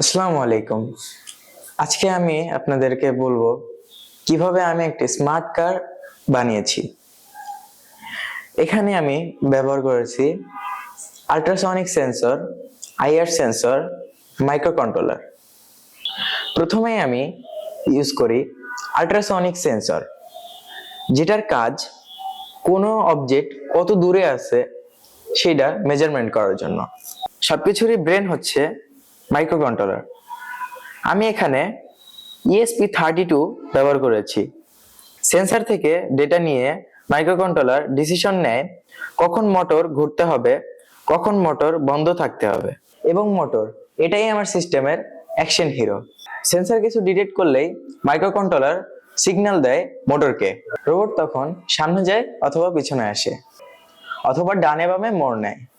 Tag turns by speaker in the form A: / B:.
A: আসসালামু আলাইকুম। আজকে আমি আপনাদেরকে বলব কীভাবে আমি একটি স্মার্ট কার বানিয়েছি। এখানে আমি ব্যবহার করেছি ultrasonic sensor IR sensor microcontroller প্রথমেই আমি ইউজ করি আল্ট্রাসনিক সেন্সর, যেটার কাজ কোনো অবজেক্ট কত দূরে আছে সেটা মেজারমেন্ট করার জন্য। সবকিছুরই ব্রেন হচ্ছে মাইক্রো কন্ট্রোলার আমি এখানে ইএসপি থার্টি টু ব্যবহার করেছি। সেন্সার থেকে ডেটা নিয়ে মাইক্রো কন্ট্রোলার ডিসিশন নেয় কখন মোটর ঘুরতে হবে, কখন মোটর বন্ধ থাকতে হবে এবং মোটর এটাই আমার সিস্টেমের অ্যাকশন হিরো সেন্সার কিছু ডিটেক্ট করলেই মাইক্রো কন্ট্রোলার সিগন্যাল দেয় মোটরকে রোবট তখন সামনে যায় অথবা পিছনে আসে, অথবা ডানে বামে মোড় নেয়।